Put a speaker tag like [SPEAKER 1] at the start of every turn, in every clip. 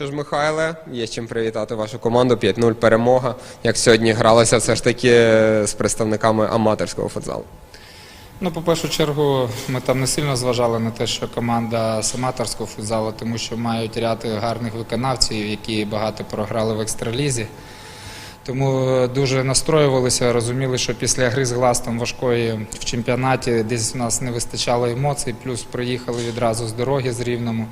[SPEAKER 1] Що ж, Михайле, є чим привітати вашу команду. 5-0 перемога. Як сьогодні гралося все ж таки з представниками аматорського футзалу.
[SPEAKER 2] Ну, по першу чергу, ми там не сильно зважали на те, що команда з аматорського футзалу, тому що мають ряд гарних виконавців, які багато програли в екстралізі. Тому дуже настроювалися, розуміли, що після гри з гластом важкої в чемпіонаті десь у нас не вистачало емоцій, плюс приїхали відразу з дороги з рівному.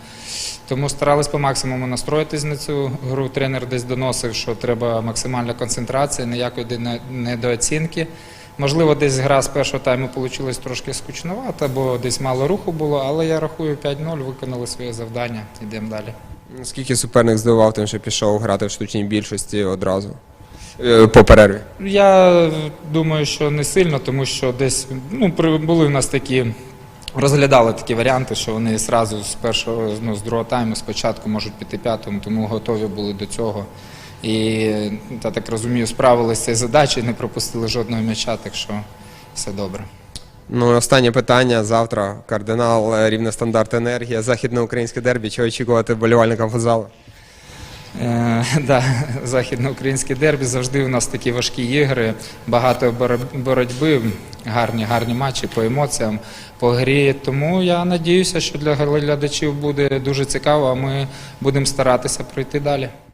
[SPEAKER 2] Тому старались по максимуму настроїтись на цю гру. Тренер десь доносив, що треба максимальна концентрація, ніякої недооцінки. Можливо, десь гра з першого тайму вийшла трошки скучновата, бо десь мало руху було, але я рахую 5-0, виконали своє завдання, йдемо далі.
[SPEAKER 1] Скільки суперник здивував тим, що пішов грати в штучній більшості одразу е, по перерві?
[SPEAKER 2] Я думаю, що не сильно, тому що десь ну, були в нас такі, розглядали такі варіанти, що вони зразу з першого, ну, з другого тайму спочатку можуть піти п'ятим, тому готові були до цього. І я так розумію, справилися з цією задачею, не пропустили жодного м'яча, так що все добре.
[SPEAKER 1] Ну і останнє питання. Завтра кардинал е, рівне стандарт енергія, західноукраїнське дербі. Чого очікувати вболівальникам футзалу?
[SPEAKER 2] Е, да, західноукраїнське дербі завжди у нас такі важкі ігри, багато боро- боротьби, гарні, гарні матчі по емоціям, по грі. Тому я надіюся, що для глядачів буде дуже цікаво, а ми будемо старатися пройти далі.